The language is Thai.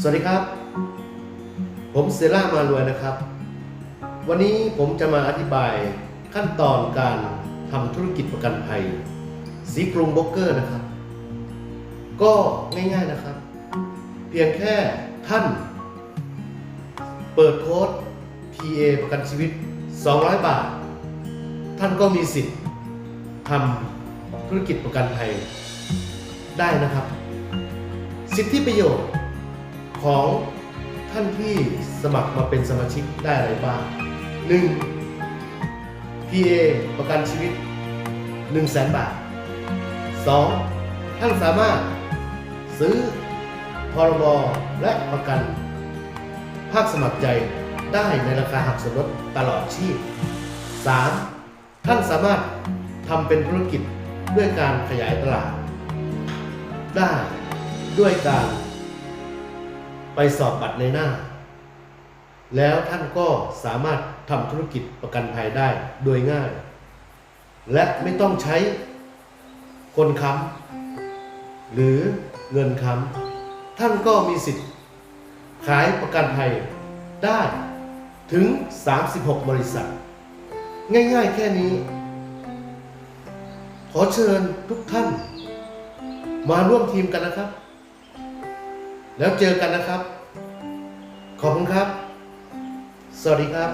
สวัสดีครับ ผมเซล่ามารวยนะครับ วันนี้ผมจะมาอธิบายขั้นตอนการทำธุรกิจประกันภัย สีกรุงโบรกเกอร์นะครับ ก็ง่ายๆนะครับ เพียงแค่ท่าน เปิดโค้ด PA ประกันชีวิต 200 บาท ท่านก็มีสิทธิ์ทำธุรกิจประกันภัยได้นะครับ สิทธิประโยชน์ ของท่านที่สมัครมาเป็นสมาชิกได้อะไรบ้าง 1. PA ประกันชีวิต 1 0 0 0 0แบาท 2. ท่านสามารถซื้อพรบและประกัน ภาคสมัครใจได้ในราคาหักส่วนลดตลอดชีพ 3. ท่านสามารถทำเป็นธุรกิจด้วยการขยายตลาด ได้ด้วยการ ไปสอบบัตรในหน้า แล้วท่านก็สามารถทำธุรกิจประกันภัยได้โดยง่าย และไม่ต้องใช้คนค้ำหรือเงินค้ำท่านก็มีสิทธิ์ขายประกันภัยได้ถึง 36 บริษัท ง่ายๆแค่นี้ ขอเชิญทุกท่าน มาร่วมทีมกันนะครับ แล้วเจอกันนะครับ ขอบคุณครับ สวัสดีครับ